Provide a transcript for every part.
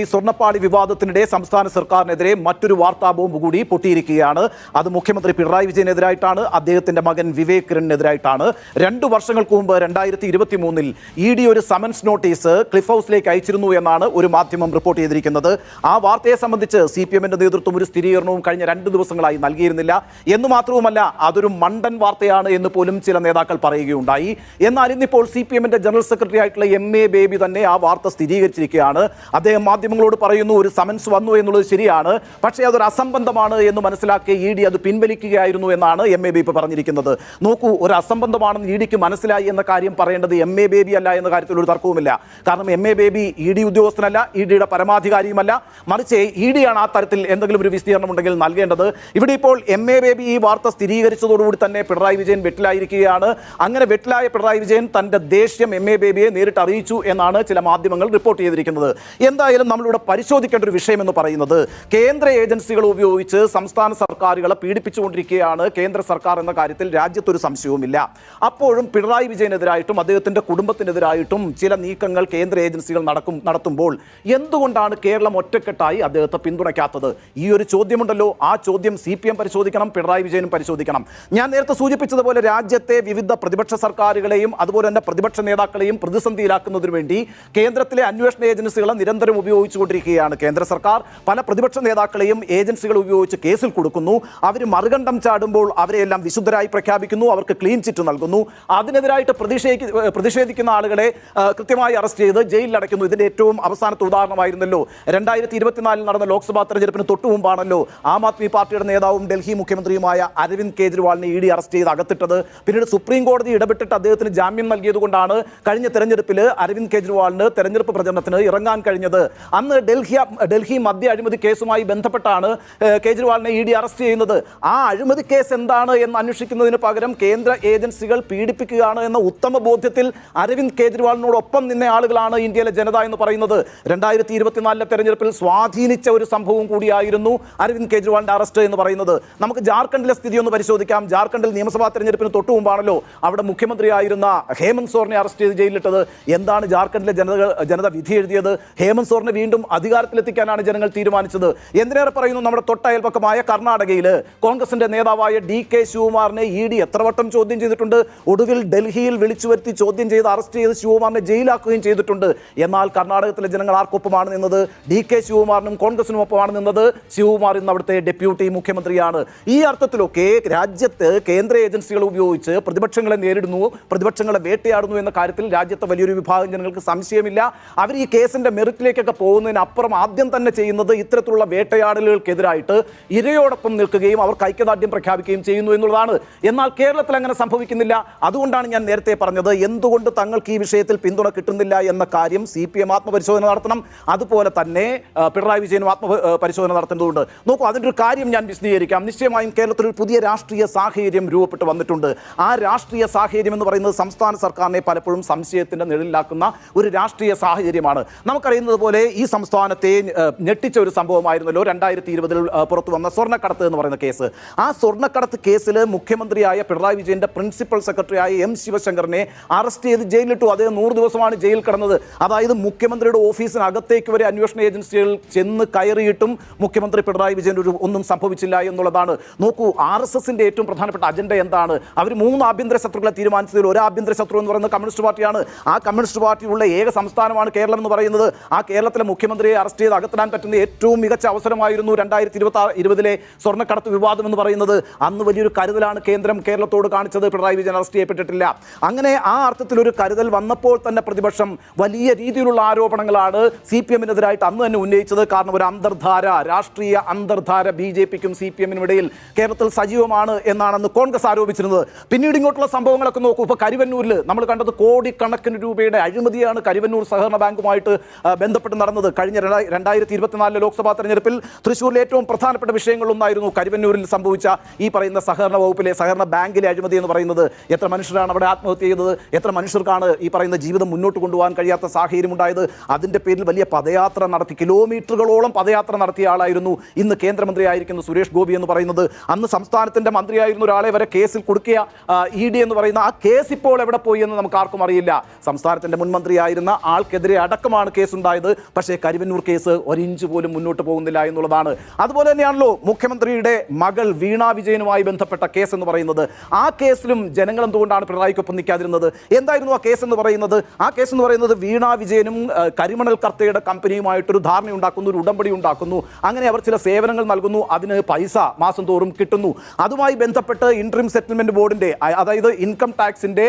ഈ സ്വർണപ്പാളി വിവാദത്തിനിടെ സംസ്ഥാന സർക്കാരിനെതിരെ മറ്റൊരു വാർത്താ ബോംബ് കൂടി പൊട്ടിയിരിക്കുകയാണ്. അത് മുഖ്യമന്ത്രി പിണറായി വിജയനെതിരായിട്ടാണ് അദ്ദേഹത്തിന്റെ മകൻ വിവേക് കിരണിനെതിരായിട്ടാണ്. രണ്ടു വർഷങ്ങൾക്ക് മുമ്പ് രണ്ടായിരത്തി ഇരുപത്തി മൂന്നിൽ ഇ ഡി ഒരു സമൻസ് നോട്ടീസ് ക്ലിഫ് ഹൗസിലേക്ക് അയച്ചിരുന്നു എന്നാണ് ഒരു മാധ്യമം റിപ്പോർട്ട് ചെയ്തിരിക്കുന്നത്. ആ വാർത്തയെ സംബന്ധിച്ച് സി പി എമ്മിന്റെ നേതൃത്വം ഒരു സ്ഥിരീകരണവും കഴിഞ്ഞ രണ്ട് ദിവസങ്ങളായി നൽകിയിരുന്നില്ല. എന്ന് മാത്രവുമല്ല അതൊരു മണ്ടൻ വാർത്തയാണ് എന്ന് പോലും ചില നേതാക്കൾ പറയുകയുണ്ടായി. എന്നാൽ ഇന്നിപ്പോൾ സി പി എമ്മിന്റെ ജനറൽ സെക്രട്ടറി ആയിട്ടുള്ള എം എ ബേബി തന്നെ ആ വാർത്ത സ്ഥിരീകരിച്ചിരിക്കുകയാണ്. അദ്ദേഹം മാധ്യമങ്ങളോട് പറയുന്നു ഒരു സമൻസ് വന്നു എന്നുള്ളത് ശരിയാണ് പക്ഷേ അതൊരു അസംബന്ധമാണ് എന്ന് മനസ്സിലാക്കി ഇ ഡി അത് പിൻവലിക്കുകയായിരുന്നു എന്നാണ് എം എ ബേബി പറഞ്ഞിരിക്കുന്നത്. നോക്കൂ ഒരു അസംബന്ധമാണെന്ന് ഇ ഡിക്ക് മനസ്സിലായി എന്ന കാര്യം പറയേണ്ടത് എം എ ബേബി അല്ല എന്ന കാര്യത്തിൽ ഒരു തർക്കവുമില്ല. കാരണം M A Baby E D ഉദ്യോഗസ്ഥനല്ല E ഡിയുടെ പരമാധികാരിയുമല്ല. മറിച്ച് ഇ ഡി ആണ് ആ തരത്തിൽ എന്തെങ്കിലും ഒരു വിസ്തീർണം ഉണ്ടെങ്കിൽ നൽകേണ്ടത്. ഇവിടെ ഇപ്പോൾ എം എ ബേബി ഈ വാർത്ത സ്ഥിരീകരിച്ചതോടുകൂടി തന്നെ പിണറായി വിജയൻ വെട്ടിലായിരിക്കുകയാണ്. അങ്ങനെ വെട്ടിലായ പിണറായി വിജയൻ തന്റെ ദേഷ്യം എം എ ബേബിയെ നേരിട്ട് അറിയിച്ചു എന്നാണ് ചില മാധ്യമങ്ങൾ റിപ്പോർട്ട് ചെയ്തിരിക്കുന്നത്. എന്തായാലും നമ്മളിവിടെ പരിശോധിക്കേണ്ട ഒരു വിഷയം എന്ന് പറയുന്നത് കേന്ദ്ര ഏജൻസികൾ ഉപയോഗിച്ച് സംസ്ഥാന സർക്കാരുകളെ പീഡിപ്പിച്ചുകൊണ്ടിരിക്കുകയാണ് കേന്ദ്ര സർക്കാർ എന്ന കാര്യത്തിൽ രാജ്യത്തൊരു സംശയവുമില്ല. അപ്പോഴും പിണറായി വിജയനെതിരായിട്ടും അദ്ദേഹത്തിന്റെ കുടുംബത്തിനെതിരായിട്ടും ചില നീക്കങ്ങൾ കേന്ദ്ര ഏജൻസികൾ നടക്കും നടത്തുമ്പോൾ എന്തുകൊണ്ടാണ് കേരളം ഒറ്റക്കെട്ടായി അദ്ദേഹത്തെ പിന്തുണയ്ക്കാത്തത്? ഈ ഒരു ചോദ്യമുണ്ടല്ലോ. ആ ചോദ്യം സി പി എം പരിശോധിക്കണം പിണറായി വിജയനും പരിശോധിക്കണം. ഞാൻ നേരത്തെ സൂചിപ്പിച്ചതുപോലെ രാജ്യത്തെ വിവിധ പ്രതിപക്ഷ സർക്കാരുകളെയും അതുപോലെ തന്നെ പ്രതിപക്ഷ നേതാക്കളെയും പ്രതിസന്ധിയിലാക്കുന്നതിന് വേണ്ടി കേന്ദ്രത്തിലെ അന്വേഷണ ഏജൻസികളെ നിരന്തരം ഉപയോഗിച്ചുകൊണ്ടിരിക്കുകയാണ് കേന്ദ്ര സർക്കാർ. പല പ്രതിപക്ഷ നേതാക്കളെയും ഏജൻസികൾ ഉപയോഗിച്ച് കേസിൽ കൊടുക്കുന്നു. അവർ മറുകണ്ഠം ചാടുമ്പോൾ അവരെയെല്ലാം വിശുദ്ധരായി പ്രഖ്യാപിക്കുന്നു. അവർക്ക് ക്ലീൻ ചിറ്റ് നൽകുന്നു. അതിനെതിരായിട്ട് പ്രതിഷേധി പ്രതിഷേധിക്കുന്ന ആളുകളെ കൃത്യമായി അറസ്റ്റ് ചെയ്ത് ജയിലിൽ അടയ്ക്കുന്നു. ഇതിന്റെ ഏറ്റവും അവസാനത്തെ ഉദാഹരണമായിരുന്നല്ലോ. രണ്ടായിരത്തി ഇരുപത്തിനാലിൽ നടന്ന ലോക്സഭാ തെരഞ്ഞെടുപ്പിന് തൊട്ടു മുമ്പാണല്ലോ ആം ആദ്മി പാർട്ടിയുടെ നേതാവും ഡൽഹി മുഖ്യമന്ത്രിയുമായ അരവിന്ദ് കെജ്രിവാളിനെ ഇ ഡി അറസ്റ്റ് ചെയ്ത് അകത്തിട്ടത്. പിന്നീട് സുപ്രീം കോടതി ഇടപെട്ടിട്ട് അദ്ദേഹത്തിന് ജാമ്യം നൽകിയതുകൊണ്ടാണ് കഴിഞ്ഞ തെരഞ്ഞെടുപ്പിൽ അരവിന്ദ് കെജ്രിവാളിന് തെരഞ്ഞെടുപ്പ് പ്രചരണത്തിന് ഇറങ്ങാൻ കഴിഞ്ഞത്. അന്ന് ഡൽഹി ഡൽഹി മദ്യ അഴിമതി കേസുമായി ബന്ധപ്പെട്ടാണ് കേജ്രിവാളിനെ ഇ ഡി അറസ്റ്റ് ചെയ്യുന്നത്. ആ അഴിമതി കേസ് എന്താണ് എന്ന് അന്വേഷിക്കുന്നതിന് പകരം കേന്ദ്ര ഏജൻസികൾ പീഡിപ്പിക്കുകയാണ് എന്ന ഉത്തമ ബോധ്യത്തിൽ അരവിന്ദ് കേജ്രിവാളിനോടൊപ്പം നിന്ന ആളുകളാണ് ഇന്ത്യയിലെ ജനത എന്ന് പറയുന്നത്. രണ്ടായിരത്തി ഇരുപത്തിനാലിലെ തെരഞ്ഞെടുപ്പിൽ സ്വാധീനിച്ച ഒരു സംഭവം കൂടിയായിരുന്നു അരവിന്ദ് കേജ്രിവാളിന്റെ അറസ്റ്റ് എന്ന് പറയുന്നത്. നമുക്ക് ജാർഖണ്ഡിലെ സ്ഥിതി ഒന്ന് പരിശോധിക്കാം. ജാർഖണ്ഡിൽ നിയമസഭാ തെരഞ്ഞെടുപ്പിന് തൊട്ടു മുമ്പാണല്ലോ അവിടെ മുഖ്യമന്ത്രിയായിരുന്ന ഹേമന്ത് സോറിനെ അറസ്റ്റ് ചെയ്ത് ജയിലിലിട്ടത്. എന്താണ് ജാർഖണ്ഡിലെ ജനത ജനത വിധി എഴുതിയത്? ഹേമന്ത് സോറിനെ വീണ്ടും അധികാരത്തിലെത്തിക്കാനാണ് ജനങ്ങൾ തീരുമാനിച്ചത്. എന്തിനേറെ പറയുന്നു നമ്മുടെ തൊട്ടയൽപക്കമായ കർണാടകയിൽ കോൺഗ്രസിന്റെ നേതാവായ ഡി കെ ശിവകുമാറിനെ ഇ ഡി എത്ര വട്ടം ചോദ്യം ചെയ്തിട്ടുണ്ട്? ഒടുവിൽ ഡൽഹിയിൽ വിളിച്ചു വരുത്തി ചോദ്യം ചെയ്ത് അറസ്റ്റ് ചെയ്ത് ശിവകുമാറിനെ ജയിലാക്കുകയും ചെയ്തിട്ടുണ്ട്. എന്നാൽ കർണാടകത്തിലെ ജനങ്ങൾ ആർക്കൊപ്പമാണ് നിന്നത്? ഡി കെ ശിവകുമാറിനും കോൺഗ്രസിനും ഒപ്പമാണ് നിന്നത്? ശിവകുമാർ ഇന്ന് അവിടുത്തെ ഡെപ്യൂട്ടി മുഖ്യമന്ത്രിയാണ്. ഈ അർത്ഥത്തിലൊക്കെ രാജ്യത്ത് കേന്ദ്ര ഏജൻസികൾ ഉപയോഗിച്ച് പ്രതിപക്ഷങ്ങളെ നേരിടുന്നു പ്രതിപക്ഷങ്ങളെ വേട്ടയാടുന്നു എന്ന കാര്യത്തിൽ രാജ്യത്തെ വലിയൊരു വിഭാഗം ജനങ്ങൾക്ക് സംശയമില്ല. അവർ ഈ കേസിന്റെ മെറിറ്റിലേക്കൊക്കെ പോകുന്നതിനപ്പുറം ആദ്യം തന്നെ ചെയ്യുന്നത് ഇത്തരത്തിലുള്ള വേട്ടയാടലുകൾക്കെതിരായിട്ട് ഇരയോടൊപ്പം നിൽക്കുകയും അവർക്ക് ഐക്യദാർഢ്യം പ്രഖ്യാപിക്കുകയും ചെയ്യുന്നു എന്നുള്ളതാണ്. എന്നാൽ കേരളത്തിൽ അങ്ങനെ സംഭവിക്കുന്നില്ല. അതുകൊണ്ടാണ് ഞാൻ നേരത്തെ പറഞ്ഞത് എന്തുകൊണ്ട് തങ്ങൾക്ക് ഈ വിഷയത്തിൽ പിന്തുണ കിട്ടുന്നില്ല എന്ന കാര്യം സി പി എം ആത്മപരിശോധന നടത്തണം. അതുപോലെ തന്നെ പിണറായി വിജയനും ആത്മ പരിശോധന നടത്തേണ്ടതുണ്ട് നോക്കൂ അതിന്റെ ഒരു കാര്യം ഞാൻ വിശദീകരിക്കാം. നിശ്ചയമായും കേരളത്തിൽ ഒരു പുതിയ രാഷ്ട്രീയ സാഹചര്യം രൂപപ്പെട്ട് വന്നിട്ടുണ്ട്. ആ രാഷ്ട്രീയ സാഹചര്യം എന്ന് പറയുന്നത് സംസ്ഥാന സർക്കാരിനെ പലപ്പോഴും സംശയത്തിന്റെ നിഴലിലാക്കുന്ന ഒരു രാഷ്ട്രീയ സാഹചര്യമാണ്. നമുക്കറിയുന്നത് പോലെ സംസ്ഥാനത്തെ ആ, ഞെട്ടിച്ച ഒരു സംഭവമായിരുന്നല്ലോ രണ്ടായിരത്തി ഇരുപതിൽ പുറത്തു വന്ന സ്വർണക്കടത്ത് എന്ന് പറയുന്ന കേസ്. ആ സ്വർണക്കടത്ത് കേസിൽ മുഖ്യമന്ത്രിയായ പിണറായി വിജയന്റെ പ്രിൻസിപ്പൽ സെക്രട്ടറിയായ എം ശിവശങ്കറിനെ അറസ്റ്റ് ചെയ്ത് ജയിലിലിട്ടു. അദ്ദേഹം നൂറ് ദിവസമാണ് ജയിൽ കടന്നത്. അതായത് മുഖ്യമന്ത്രിയുടെ ഓഫീസിനകത്തേക്ക് വരെ അന്വേഷണ ഏജൻസികൾ ചെന്ന് കയറിയിട്ടും മുഖ്യമന്ത്രി പിണറായി വിജയൻ ഒരു ഒന്നും സംഭവിച്ചില്ല എന്നുള്ളതാണ്. നോക്കൂ ആർ എസ് എസിന്റെ ഏറ്റവും പ്രധാനപ്പെട്ട അജണ്ട എന്താണ്? അവർ മൂന്ന് ആഭ്യന്തര ശത്രുക്കളെ തീരുമാനിച്ചതിൽ ഒരു ആഭ്യന്തര ശത്രു എന്ന് പറയുന്നത് കമ്മ്യൂണിസ്റ്റ് പാർട്ടിയാണ്. ആ കമ്മ്യൂണിസ്റ്റ് പാർട്ടിയുള്ള ഏക സംസ്ഥാനമാണ് കേരളം എന്ന് പറയുന്നത്. ആ കേരളത്തിലെ മുഖ്യമന്ത്രിയെ അറസ്റ്റ് ചെയ്ത് അകത്തിടാൻ പറ്റുന്ന ഏറ്റവും മികച്ച അവസരമായിരുന്നു രണ്ടായിരത്തി ഇരുപത്തി ഇരുപതിലെ സ്വർണക്കടത്ത് വിവാദം എന്ന് പറയുന്നത്. അന്ന് വലിയൊരു കരുതലാണ് കേന്ദ്രം കേരളത്തോട് കാണിച്ചത്. പിണറായി വിജയൻ അറസ്റ്റ് ചെയ്യപ്പെട്ടിട്ടില്ല. അങ്ങനെ ആ അർത്ഥത്തിൽ ഒരു കരുതൽ വന്നപ്പോൾ തന്നെ പ്രതിപക്ഷം വലിയ രീതിയിലുള്ള ആരോപണങ്ങളാണ് സി പി എമ്മിനെതിരായിട്ട് അന്ന് തന്നെ ഉന്നയിച്ചത്. കാരണം ഒരു അന്തർധാര രാഷ്ട്രീയ അന്തർധാര ബി ജെ പിക്കും സി പി എമ്മിനും ഇടയിൽ കേരളത്തിൽ സജീവമാണ് എന്നാണെന്ന് കോൺഗ്രസ് ആരോപിച്ചിരുന്നത്. പിന്നീട് ഇങ്ങോട്ടുള്ള സംഭവങ്ങളൊക്കെ നോക്കൂ. ഇപ്പോൾ കരുവന്നൂരിൽ നമ്മൾ കണ്ടത് കോടിക്കണക്കിന് രൂപയുടെ അഴിമതിയാണ് കരുവന്നൂർ സഹകരണ ബാങ്കുമായിട്ട് ബന്ധപ്പെട്ട് നടന്നത്. കഴിഞ്ഞ രണ്ടായി- രണ്ടായിരത്തി ഇരുപത്തിനാലിലെ ലോക്സഭാ തെരഞ്ഞെടുപ്പിൽ തൃശ്ശൂരിലെ ഏറ്റവും പ്രധാനപ്പെട്ട വിഷയങ്ങളൊന്നായിരുന്നു കരുവന്നൂരിൽ സംഭവിച്ച ഈ പറയുന്ന സഹകരണ വകുപ്പിലെ സഹകരണ ബാങ്കിലെ അഴിമതി എന്ന് പറയുന്നത്. എത്ര മനുഷ്യരാണ് അവിടെ ആത്മഹത്യ ചെയ്തത്? എത്ര മനുഷ്യർക്കാണ് ഈ പറയുന്ന ജീവിതം മുന്നോട്ട് കൊണ്ടുപോകാൻ കഴിയാത്ത സാഹചര്യം ഉണ്ടായത്? അതിന്റെ പേരിൽ വലിയ പദയാത്ര നടത്തി കിലോമീറ്ററുകളോളം പദയാത്ര നടത്തിയ ആളായിരുന്നു ഇന്ന് കേന്ദ്രമന്ത്രിയായിരിക്കുന്ന സുരേഷ് ഗോപി എന്ന് പറയുന്നത്. അന്ന് സംസ്ഥാനത്തിന്റെ മന്ത്രിയായിരുന്ന ഒരാളെ വരെ കേസിൽ കൊടുക്കിയ ഇ ഡി എന്ന് പറയുന്ന ആ കേസ് ഇപ്പോൾ എവിടെ പോയി എന്ന് നമുക്ക് ആർക്കും അറിയില്ല. സംസ്ഥാനത്തിന്റെ മുൻമന്ത്രിയായിരുന്ന ആൾക്കെതിരെ അടക്കമാണ് കേസുണ്ടായത്. പക്ഷേ പക്ഷേ കരിവന്നൂർ കേസ് ഒരിഞ്ച് പോലും മുന്നോട്ട് പോകുന്നില്ല എന്നുള്ളതാണ്. അതുപോലെ തന്നെയാണല്ലോ മുഖ്യമന്ത്രിയുടെ മകൾ വീണ വിജയനുമായി ബന്ധപ്പെട്ട കേസ് എന്ന് പറയുന്നത്. ആ കേസിലും ജനങ്ങൾ എന്തുകൊണ്ടാണ് പിണറായിക്കൊപ്പം നിൽക്കാതിരുന്നത്? എന്തായിരുന്നു ആ കേസ് എന്ന് പറയുന്നത്? ആ കേസ് എന്ന് പറയുന്നത് വീണ വിജയനും കരിമണൽ കർത്തയുടെ കമ്പനിയുമായിട്ടൊരു ധാരണ ഉണ്ടാക്കുന്നു ഒരു ഉടമ്പടി ഉണ്ടാക്കുന്നു. അങ്ങനെ അവർ ചില സേവനങ്ങൾ നൽകുന്നു അതിന് പൈസ മാസം തോറും കിട്ടുന്നു. അതുമായി ബന്ധപ്പെട്ട് ഇൻട്രീം സെറ്റിൽമെന്റ് ബോർഡിന്റെ അതായത് ഇൻകം ടാക്സിന്റെ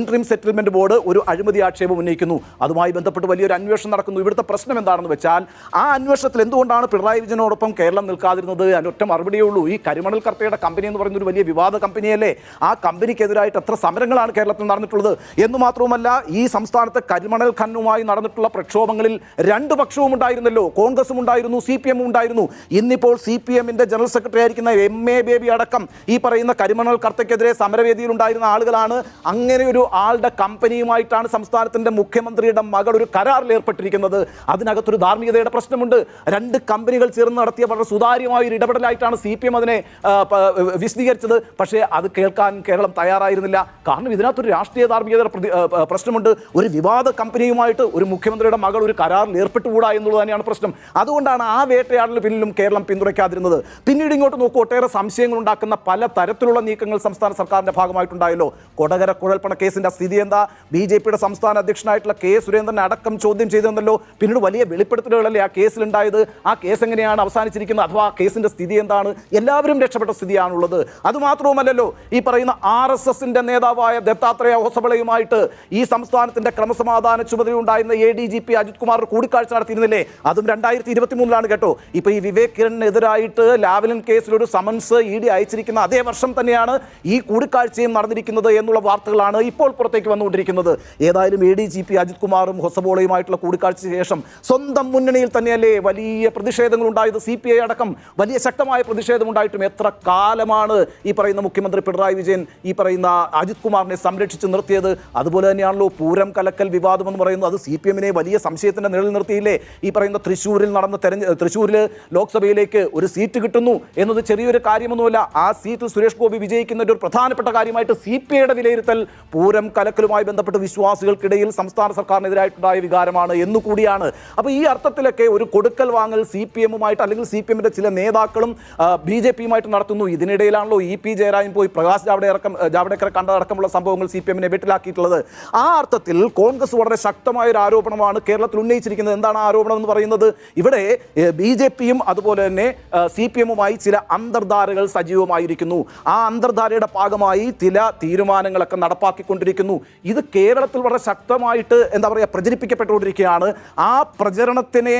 ഇൻട്രീം സെറ്റിൽമെന്റ് ബോർഡ് ഒരു അഴിമതി ആക്ഷേപം ഉന്നയിക്കുന്നു. അതുമായി ബന്ധപ്പെട്ട് വലിയൊരു അന്വേഷണം നടക്കുന്നു. ഇവിടുത്തെ പ്രശ്നം എന്താണെന്ന് വെച്ചാൽ ആ അന്വേഷണത്തിൽ എന്തുകൊണ്ടാണ് പിണറായി വിജയനോടൊപ്പം കേരളം നിൽക്കാതിരുന്നത്? അതിനൊറ്റ മറുപടിയേ ഉള്ളൂ. ഈ കരിമണൽ കർത്തയുടെ കമ്പനി എന്ന് പറയുന്ന ഒരു വലിയ വിവാദ കമ്പനിയല്ലേ? ആ കമ്പനിക്കെതിരായിട്ട് എത്ര സമരങ്ങളാണ് കേരളത്തിൽ നടന്നിട്ടുള്ളത്? എന്ന് മാത്രവുമല്ല ഈ സംസ്ഥാനത്തെ കരിമണൽ ഖനനുമായി നടന്നിട്ടുള്ള പ്രക്ഷോഭങ്ങളിൽ രണ്ട് പക്ഷവും ഉണ്ടായിരുന്നല്ലോ. കോൺഗ്രസും ഉണ്ടായിരുന്നു സി പി എമ്മും ഉണ്ടായിരുന്നു. ഇന്നിപ്പോൾ സി പി എമ്മിന്റെ ജനറൽ സെക്രട്ടറി ആയിരിക്കുന്ന എം എ ബേബി അടക്കം ഈ പറയുന്ന കരിമണൽ കർത്തയ്ക്കെതിരെ സമരവേദിയിൽ ഉണ്ടായിരുന്ന ആളുകളാണ്. അങ്ങനെ ഒരു ആളുടെ കമ്പനിയുമായിട്ടാണ് സംസ്ഥാനത്തിന്റെ മുഖ്യമന്ത്രിയുടെ മകൾ ഒരു കരാറിൽ ഏർപ്പെട്ടിരിക്കുന്നത്. അതിനകത്തൊരു ധാർമ്മികതയുടെ പ്രശ്നമുണ്ട്. രണ്ട് കമ്പനികൾ ചേർന്ന് നടത്തിയ വളരെ സുതാര്യമായ ഒരു ഇടപെടലായിട്ടാണ് സി പി എം അതിനെ വിശദീകരിച്ചത്. പക്ഷേ അത് കേൾക്കാൻ കേരളം തയ്യാറായിരുന്നില്ല. കാരണം ഇതിനകത്തൊരു രാഷ്ട്രീയ ധാർമ്മികതയുടെ പ്രശ്നമുണ്ട്. ഒരു വിവാദ കമ്പനിയുമായിട്ട് ഒരു മുഖ്യമന്ത്രിയുടെ മകൾ ഒരു കരാറിൽ ഏർപ്പെട്ടുകൂടാ എന്നുള്ളത് തന്നെയാണ് പ്രശ്നം. അതുകൊണ്ടാണ് ആ വേട്ടയാടിന് പിന്നിലും കേരളം പിന്തുണയ്ക്കാതിരുന്നത്. പിന്നീട് ഇങ്ങോട്ട് നോക്കൂ ഒട്ടേറെ സംശയങ്ങൾ ഉണ്ടാക്കുന്ന പല തരത്തിലുള്ള നീക്കങ്ങൾ സംസ്ഥാന സർക്കാരിന്റെ ഭാഗമായിട്ടുണ്ടായല്ലോ. കൊടകര കുഴൽപ്പണ കേസിന്റെ സ്ഥിതി എന്താ? ബി ജെ പിയുടെ സംസ്ഥാന അധ്യക്ഷനായിട്ടുള്ള കെ സുരേന്ദ്രൻ അടക്കം ചോദ്യം ചെയ്തെന്നല്ലോ. പിന്നീട് വലിയ വെളിപ്പെടുത്തലുകളല്ലേ ആ കേസിലുണ്ടായത് ആ കേസ് എങ്ങനെയാണ് അവസാനിച്ചിരിക്കുന്നത്? അഥവാ ആ കേസിന്റെ സ്ഥിതി എന്താണ്? എല്ലാവരും രക്ഷപ്പെട്ട സ്ഥിതിയാണുള്ളത്. അതുമാത്രവുമല്ലല്ലോ ഈ പറയുന്ന ആർ എസ് എസിന്റെ നേതാവായ ദത്താത്രേയ ഹോസബളയുമായിട്ട് ഈ സംസ്ഥാനത്തിന്റെ ക്രമസമാധാന ചുമതല ഉണ്ടായിരുന്ന A D G P Ajith Kumar കൂടിക്കാഴ്ച നടത്തിയിരുന്നില്ലേ? അതും രണ്ടായിരത്തി ഇരുപത്തി മൂന്നിലാണ് കേട്ടോ. ഇപ്പോൾ ഈ വിവേക് കിരണിനെതിരായിട്ട് ലാവലിൻ കേസിലൊരു സമൻസ് ഇ ഡി അയച്ചിരിക്കുന്ന അതേ വർഷം തന്നെയാണ് ഈ കൂടിക്കാഴ്ചയും നടന്നിരിക്കുന്നത് എന്നുള്ള വാർത്തകളാണ് ഇപ്പോൾ പുറത്തേക്ക് വന്നുകൊണ്ടിരിക്കുന്നത്. ഏതായാലും A D G P Ajith കുമാറും ഹൊസബോളയുമായിട്ടുള്ള കൂടിക്കാഴ്ചയ്ക്ക് ശേഷം സ്വന്തം മുന്നണിയിൽ തന്നെയല്ലേ വലിയ പ്രതിഷേധങ്ങൾ ഉണ്ടായത് സി പി ഐ അടക്കം വലിയ ശക്തമായ പ്രതിഷേധം ഉണ്ടായിട്ടും എത്ര കാലമാണ് ഈ പറയുന്ന മുഖ്യമന്ത്രി പിണറായി വിജയൻ ഈ പറയുന്ന അജിത് കുമാറിനെ സംരക്ഷിച്ച് നിർത്തിയത്? അതുപോലെ തന്നെയാണല്ലോ പൂരം കലക്കൽ വിവാദം എന്ന് പറയുന്നത്. അത് സി പി എമ്മിനെ വലിയ സംശയത്തിന്റെ നിഴൽ നിർത്തിയില്ലേ? ഈ പറയുന്ന തൃശ്ശൂരിൽ നടന്ന തെരഞ്ഞ തൃശ്ശൂരിൽ ലോക്സഭയിലേക്ക് ഒരു സീറ്റ് കിട്ടുന്നു എന്നത് ചെറിയൊരു കാര്യമൊന്നുമല്ല. ആ സീറ്റിൽ സുരേഷ് ഗോപി വിജയിക്കുന്നതിന്റെ ഒരു പ്രധാനപ്പെട്ട കാര്യമായിട്ട് സി പി ഐയുടെ വിലയിരുത്തൽ പൂരം കലക്കലുമായി ബന്ധപ്പെട്ട് വിശ്വാസികൾക്കിടയിൽ സംസ്ഥാന സർക്കാരിനെതിരായിട്ടുണ്ടായ വികാരമാണ് എന്നുകൂടിയാണ് അപ്പോൾ ഈ അർത്ഥത്തിലൊക്കെ ഒരു കൊടുക്കൽ വാങ്ങൽ സി പി എമ്മുമായിട്ട് അല്ലെങ്കിൽ സി പി എമ്മിന്റെ ചില നേതാക്കളും ബി ജെ പിയുമായിട്ട് നടത്തുന്നു. ഇതിനിടയിലാണല്ലോ ഇ പി ജയരാജൻ പോയി പ്രകാശ് ജാവ്ദേക്കർ ജാവ്ദേക്കറെ കണ്ടതടക്കമുള്ള സംഭവങ്ങൾ സി പി എമ്മിനെ വെട്ടിലാക്കിയിട്ടുള്ളത്. ആ അർത്ഥത്തിൽ കോൺഗ്രസ് വളരെ ശക്തമായ ഒരു ആരോപണമാണ് കേരളത്തിൽ ഉന്നയിച്ചിരിക്കുന്നത്. എന്താണ് ആരോപണം എന്ന് പറയുന്നത്? ഇവിടെ ബി ജെ പിയും അതുപോലെ തന്നെ സി പി എമ്മുമായി ചില അന്തർധാരകൾ സജീവമായിരിക്കുന്നു. ആ അന്തർധാരയുടെ ഭാഗമായി ചില തീരുമാനങ്ങളൊക്കെ നടപ്പാക്കിക്കൊണ്ടിരിക്കുന്നു. ഇത് കേരളത്തിൽ വളരെ ശക്തമായിട്ട് എന്താ പറയുക പ്രചരിപ്പിക്കപ്പെട്ടുകൊണ്ടിരിക്കുകയാണ്. ആ പ്രചരണത്തിനെ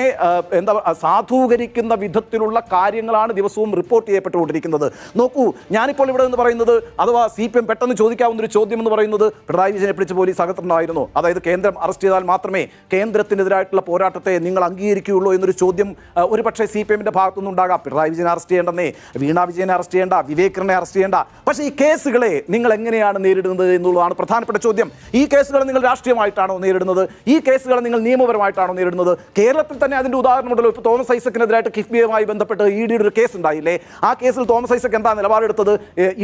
എന്താ സാധൂകരിക്കുന്ന വിധത്തിലുള്ള കാര്യങ്ങളാണ് ദിവസവും റിപ്പോർട്ട് ചെയ്യപ്പെട്ടുകൊണ്ടിരിക്കുന്നത്. നോക്കൂ ഞാനിപ്പോൾ ഇവിടെ നിന്ന് പറയുന്നത് അഥവാ സി പി എം പെട്ടെന്ന് ചോദിക്കാവുന്ന ഒരു ചോദ്യം എന്ന് പറയുന്നത് പിണറായി വിജയനെ പിടിച്ച് പോലീസ് അകത്തുണ്ടായിരുന്നു. അതായത് കേന്ദ്രം അറസ്റ്റ് ചെയ്താൽ മാത്രമേ കേന്ദ്രത്തിനെതിരായിട്ടുള്ള പോരാട്ടത്തെ നിങ്ങൾ അംഗീകരിക്കുകയുള്ളൂ എന്നൊരു ചോദ്യം ഒരു പക്ഷേ സി പി എമ്മിന്റെ ഭാഗത്തുനിന്ന് ഉണ്ടാകാം പിണറായി വിജയനെ അറസ്റ്റ് ചെയ്യേണ്ടെന്നേ വീണ വിജയനെ അറസ്റ്റ് ചെയ്യേണ്ട വിവേകറിനെ അറസ്റ്റ് ചെയ്യേണ്ട. പക്ഷേ ഈ കേസുകളെ നിങ്ങൾ എങ്ങനെയാണ് നേരിടുന്നത് എന്നുള്ളതാണ് പ്രധാനപ്പെട്ട ചോദ്യം. ഈ കേസുകൾ നിങ്ങൾ രാഷ്ട്രീയമായിട്ടാണോ നേരിടുന്നത്? ഈ കേസുകൾ നിങ്ങൾ നിയമപരമായിട്ടാണോ നേരിടുന്നത്? കേരളത്തിൽ തന്നെ അതിന്റെ ഉദാഹരണമുണ്ടല്ലോ ഇപ്പോൾ തോമസ് ഐസക്കിനെതിരായിട്ട് കിഫ്ബിയുമായി ബന്ധപ്പെട്ട് ഇ ഡിയുടെ ഒരു കേസ് ഉണ്ടായില്ലേ? ആ കേസിൽ തോമസ് ഐസക് എന്താ നിലപാടെടുത്തത്?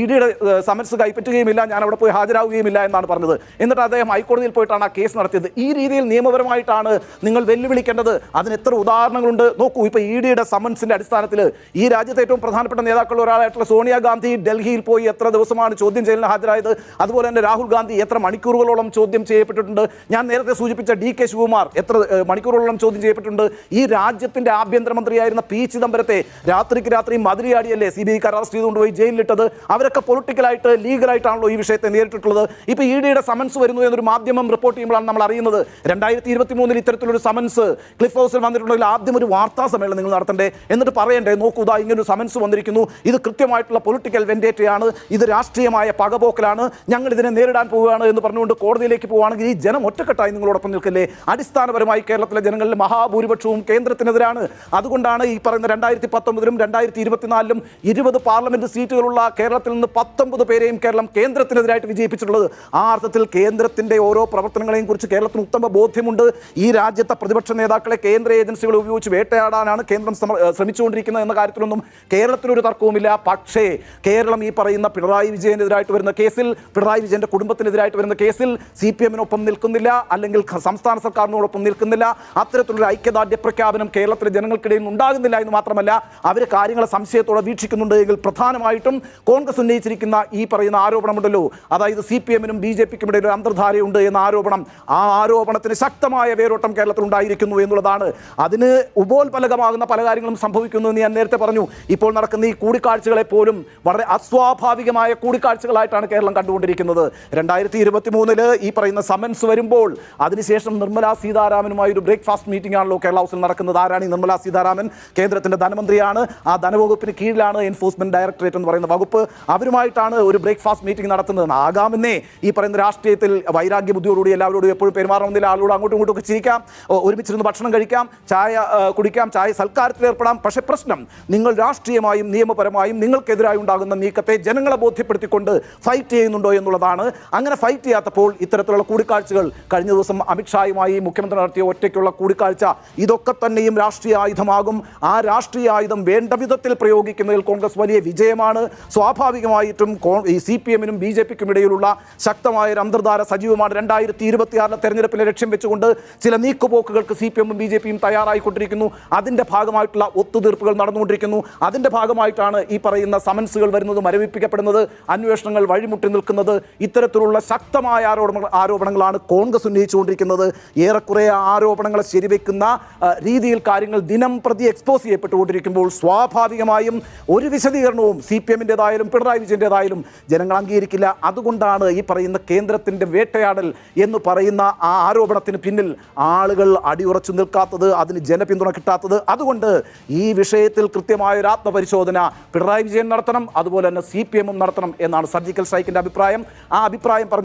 ഇ ഡിയുടെ സമൻസ് കൈപ്പറ്റുകയുമില്ല ഞാൻ അവിടെ പോയി ഹാജരാകുകയുമില്ല എന്നാണ് പറഞ്ഞത്. എന്നിട്ട് അദ്ദേഹം ഹൈക്കോടതിയിൽ പോയിട്ടാണ് ആ കേസ് നടത്തിയത്. ഈ രീതിയിൽ നിയമപരമായിട്ടാണ് നിങ്ങൾ വെല്ലുവിളിക്കേണ്ടത്. അതിന് എത്ര ഉദാഹരണങ്ങളുണ്ട്? നോക്കൂ ഇപ്പോൾ ഇ ഡിയുടെ സമൻസിന്റെ അടിസ്ഥാനത്തിൽ ഈ രാജ്യത്തെ ഏറ്റവും പ്രധാനപ്പെട്ട നേതാക്കളിൽ ഒരാളായിട്ടുള്ള സോണിയാഗാന്ധി ഡൽഹിയിൽ പോയി എത്ര ദിവസമാണ് ചോദ്യം ചെയ്യലിന് ഹാജരായത്? അതുപോലെ തന്നെ രാഹുൽ ഗാന്ധി എത്ര മണിക്കൂറുകളോളം ചോദ്യം ചെയ്യപ്പെട്ടിട്ടുണ്ട്? ഞാൻ നേരത്തെ സൂചിപ്പിച്ച ഡി കെ ശിവകുമാർ എത്ര ഏഹ്, മണിക്കൂറുകളോളം ചോദ്യം ചെയ്യപ്പെട്ടിട്ടുണ്ട്. ഈ രാജ്യത്തിന്റെ ആഭ്യന്തരമന്ത്രിയായിരുന്ന പി ചിദംബരത്തെ രാത്രിക്ക് രാത്രി മതിരിയാടിയല്ലേ സി ബി ഐക്കാർ അറസ്റ്റ് ചെയ്തുകൊണ്ടുപോയി ജയിലിലിട്ടത്? അവരൊക്കെ പൊളിറ്റിക്കലായിട്ട് ലീഗലായിട്ടാണല്ലോ ഈ വിഷയത്തെ നേരിട്ടിട്ടുള്ളത്. ഇപ്പോൾ ഇ ഡിയുടെ സമൻസ് വരുന്നു എന്നൊരു മാധ്യമം റിപ്പോർട്ട് ചെയ്യുമ്പോഴാണ് നമ്മൾ അറിയുന്നത്. രണ്ടായിരത്തി ഇരുപത്തി മൂന്നിൽ ഇത്തരത്തിലൊരു സമൻസ് ക്ലിഫ് ഹൗസിൽ വന്നിട്ടുണ്ടെങ്കിൽ ആദ്യം ഒരു വാർത്താ സമ്മേളനം നിങ്ങൾ നടത്തണ്ടേ? എന്നിട്ട് പറയണ്ടേ നോക്കൂ ഇങ്ങനൊരു സമൻസ് വന്നിരിക്കുന്നു. ഇത് കൃത്യമായിട്ടുള്ള പൊളിറ്റിക്കൽ വെൻഡേറ്റയാണ് ഇത് രാഷ്ട്രീയമായ പകപോക്കലാണ്. ഞങ്ങൾ ഇതിനെ നേരിടാൻ പോവുകയാണ് എന്ന് പറഞ്ഞുകൊണ്ട് കോടതിയിലേക്ക് പോവുകയാണെങ്കിൽ ഈ ജനം ഒറ്റക്കെട്ടായി നിങ്ങളോടൊപ്പം നിൽക്കില്ലേ? അടിസ്ഥാനപരമായി കേരളത്തിലെ ജനങ്ങളിൽ മഹാഭൂരിപക്ഷവും കേന്ദ്രത്തിനെതിരാണ്. അതുകൊണ്ടാണ് ഈ പറയുന്ന രണ്ടായിരത്തി പത്തൊമ്പതിലും രണ്ടായിരത്തി ഇരുപത്തിനാലിലും ഇരുപത് പാർലമെന്റ് സീറ്റുകളുള്ള കേരളത്തിൽ നിന്ന് പത്തൊമ്പത് പേരെയും കേരളം കേന്ദ്രത്തിനെതിരായിട്ട് വിജയിപ്പിച്ചിട്ടുള്ളത്. ആ അർത്ഥത്തിൽ കേന്ദ്രത്തിന്റെ ഓരോ പ്രവർത്തനങ്ങളെയും കുറിച്ച് കേരളത്തിന് ഉത്തമ ബോധ്യമുണ്ട്. ഈ രാജ്യത്തെ പ്രതിപക്ഷ നേതാക്കളെ കേന്ദ്ര ഏജൻസികൾ ഉപയോഗിച്ച് വേട്ടയാടാനാണ് കേന്ദ്രം ശ്രമിച്ചുകൊണ്ടിരിക്കുന്നത് എന്ന കാര്യത്തിലൊന്നും കേരളത്തിലൊരു തർക്കവുമില്ല. പക്ഷേ കേരളം ഈ പറയുന്ന പിണറായി വിജയനെതിരായിട്ട് വരുന്ന കേസിൽ പിണറായി വിജയന്റെ കുടുംബത്തിനെതിരായിട്ട് വരുന്ന കേസിൽ സി പി എമ്മിനൊപ്പം നിൽക്കുന്നില്ല. അല്ലെങ്കിൽ സംസ്ഥാന സർക്കാരിനോടൊപ്പം നിൽക്കുന്നില്ല. അത്തരത്തിലൊരു ഐക്യദാർഢ്യ പ്രഖ്യാപനം കേരളത്തിലെ ജനങ്ങൾക്കിടയിൽ ഉണ്ടാകുന്നില്ല എന്ന് മാത്രമല്ല അവർ കാര്യങ്ങളെ സംശയത്തോടെ വീക്ഷിക്കുന്നുണ്ട്. എങ്കിൽ പ്രധാനമായിട്ടും കോൺഗ്രസ് ഉന്നയിച്ചിരിക്കുന്ന ഈ പറയുന്ന ആരോപണമുണ്ടല്ലോ അതായത് സി പി എമ്മിനും ബി ജെ പിക്കും ഇടയിൽ ഒരു അന്തർധാരയുണ്ട് എന്ന ആരോപണം. ആ ആരോപണത്തിന് ശക്തമായ വേരോട്ടം കേരളത്തിൽ ഉണ്ടായിരിക്കുന്നു എന്നുള്ളതാണ്. അതിന് ഉപോത്പലകമാകുന്ന പല കാര്യങ്ങളും സംഭവിക്കുന്നു എന്ന് ഞാൻ നേരത്തെ പറഞ്ഞു. ഇപ്പോൾ നടക്കുന്ന ഈ കൂടിക്കാഴ്ചകളെ പോലും വളരെ അസ്വാഭാവികമായ കൂടിക്കാഴ്ചകളായിട്ടാണ് കേരളം കണ്ടുകൊണ്ടിരിക്കുന്നത്. രണ്ടായിരത്തി ഇരുപത്തി മൂന്നിൽ ഈ പറയുന്ന സമൻസ് വരുമ്പോൾ അതിനുശേഷം നിർമ്മലാ സീതാരാമനുമായി ഒരു ബ്രേക്ക്ഫാസ്റ്റ് മീറ്റിംഗ് ആണല്ലോ കേരള ഹൗസിൽ നടക്കുന്നത്. ആരാണ് നിർമ്മലാ സീതാരാമൻ? കേന്ദ്രത്തിന്റെ ധനമന്ത്രിയാണ്. ആ ധനവകുപ്പിന് കീഴിലാണ് എൻഫോഴ്സ്മെന്റ് ഡയറക്ടറേറ്റ് എന്ന് പറയുന്ന വകുപ്പ്. അവരുമായിട്ടാണ് ഒരു ബ്രേക്ക്ഫാസ്റ്റ് മീറ്റിംഗ് നടത്തുന്നത്. ആകാമെന്നേ ഈ പറയുന്ന രാഷ്ട്രീയത്തിൽ വൈരാഗ്യ ബുദ്ധിയോടുകൂടി എല്ലാവരോടും എപ്പോഴും പെരുമാറണമെന്നില്ല. ആളോട് അങ്ങോട്ടും ഇങ്ങോട്ടും ഒക്കെ ചിരിക്കാം. ഒരുമിച്ചിരുന്ന് ഭക്ഷണം കഴിക്കാം. ചായ കുടിക്കാം. ചായ സൽക്കാരത്തിൽ ഏർപ്പെടാം. പക്ഷേ പ്രശ്നം നിങ്ങൾ രാഷ്ട്രീയമായും നിയമപരമായും നിങ്ങൾക്കെതിരായി ഉണ്ടാകുന്ന നീക്കത്തെ ജനങ്ങളെ ബോധ്യപ്പെടുത്തിക്കൊണ്ട് ഫൈറ്റ് ചെയ്യുന്നുണ്ടോ എന്നുള്ളതാണ്. അങ്ങനെ ഫൈറ്റ് ചെയ്യാത്തപ്പോൾ ഇത്തരത്തിലുള്ള കൂടിക്കാഴ്ചകൾ കഴിഞ്ഞ ദിവസം അമിത്ഷായുമായി മുഖ്യമന്ത്രി നടത്തിയ ഒറ്റയ്ക്കുള്ള കൂടിക്കാഴ്ച. ഇതൊക്കെ തന്നെയും രാഷ്ട്രീയ ആയുധമാകും. ആ രാഷ്ട്രീയ ആയുധം വേണ്ട വിധത്തിൽ പ്രയോഗിക്കുന്നതിൽ കോൺഗ്രസ് വലിയ വിജയമാണ്. സ്വാഭാവികമായിട്ടും ഈ സി പി എമ്മിനും ബി ജെ പിക്കും ഇടയിലുള്ള ശക്തമായ ഒരു അന്തർധാര സജീവമാണ്. രണ്ടായിരത്തി ഇരുപത്തിയാറിലെ തെരഞ്ഞെടുപ്പിലെ ലക്ഷ്യം വെച്ചുകൊണ്ട് ചില നീക്കുപോക്കുകൾക്ക് സി പി എമ്മും ബി ജെ പിയും തയ്യാറായിക്കൊണ്ടിരിക്കുന്നു. അതിന്റെ ഭാഗമായിട്ടുള്ള ഒത്തുതീർപ്പുകൾ നടന്നുകൊണ്ടിരിക്കുന്നു. അതിന്റെ ഭാഗമായിട്ടാണ് ഈ പറയുന്ന സമൻസുകൾ വരുന്നത് മരവിപ്പിക്കപ്പെടുന്നത് അന്വേഷണങ്ങൾ വഴിമുട്ടി നിൽക്കുന്നത്. ഇത്തരത്തിലുള്ള ശക്തമായ ആരോപണങ്ങൾ ആരോപണങ്ങളാണ് കോൺഗ്രസ് ഉന്നയിച്ചുകൊണ്ടിരിക്കുന്നത്. ഏറെക്കുറെ ആരോപണങ്ങളെ ശരിവെക്കുന്ന രീതിയിൽ കാര്യങ്ങൾ ദിനം പ്രതി എക്സ്പോസ് ചെയ്യപ്പെട്ടുകൊണ്ടിരിക്കുമ്പോൾ സ്വാഭാവികമായും ഒരു വിശദീകരണവും സി പി എമ്മിന്റെതായാലും പിണറായി വിജയന്റെതായാലും ജനങ്ങൾ അംഗീകരിക്കില്ല. അതുകൊണ്ടാണ് ഈ പറയുന്ന കേന്ദ്രത്തിന്റെ വേട്ടയാടൽ എന്ന് പറയുന്ന ആ ആരോപണത്തിന് പിന്നിൽ ആളുകൾ അടിയുറച്ചു നിൽക്കാത്തത് അതിന് ജനപിന്തുണ കിട്ടാത്തത്. അതുകൊണ്ട് ഈ വിഷയത്തിൽ കൃത്യമായ ഒരു ആത്മപരിശോധന പിണറായി വിജയൻ നടത്തണം അതുപോലെ തന്നെ സി നടത്തണം എന്നാണ് സർജിക്കൽ സ്ട്രൈക്കിന്റെ അഭിപ്രായം. ആ അഭിപ്രായം പറഞ്ഞു